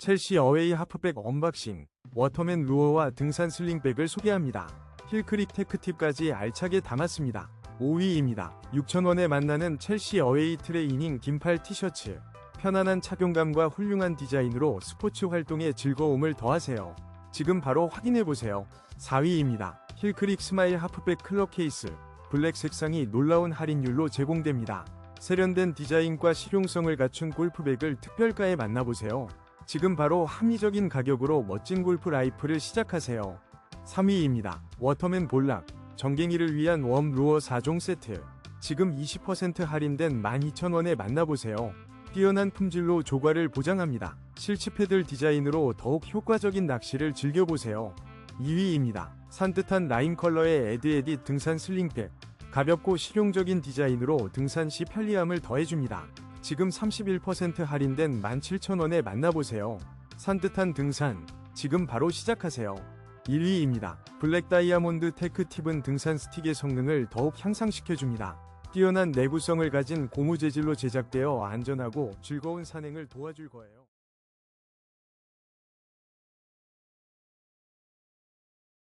첼시 어웨이 하프백 언박싱, 워터맨 루어와 등산 슬링백을 소개합니다. 힐크릭 테크팁까지 알차게 담았습니다. 5위입니다. 6,000원에 만나는 첼시 어웨이 트레이닝 긴팔 티셔츠. 편안한 착용감과 훌륭한 디자인으로 스포츠 활동에 즐거움을 더하세요. 지금 바로 확인해보세요. 4위입니다. 힐크릭 스마일 하프백 클럽 케이스. 블랙 색상이 놀라운 할인율로 제공됩니다. 세련된 디자인과 실용성을 갖춘 골프백을 특별가에 만나보세요. 지금 바로 합리적인 가격으로 멋진 골프 라이프를 시작하세요. 3위입니다. 워터맨 볼락. 정갱이를 위한 웜 루어 4종 세트. 지금 20% 할인된 12,000원에 만나보세요. 뛰어난 품질로 조과를 보장합니다. 실치 패들 디자인으로 더욱 효과적인 낚시를 즐겨보세요. 2위입니다. 산뜻한 라인 컬러의 에드에딧 등산 슬링백. 가볍고 실용적인 디자인으로 등산 시 편리함을 더해줍니다. 지금 31% 할인된 17,000원에 만나보세요. 산뜻한 등산, 지금 바로 시작하세요. 1위입니다. 블랙 다이아몬드 테크 팁은 등산 스틱의 성능을 더욱 향상시켜줍니다. 뛰어난 내구성을 가진 고무 재질로 제작되어 안전하고 즐거운 산행을 도와줄 거예요.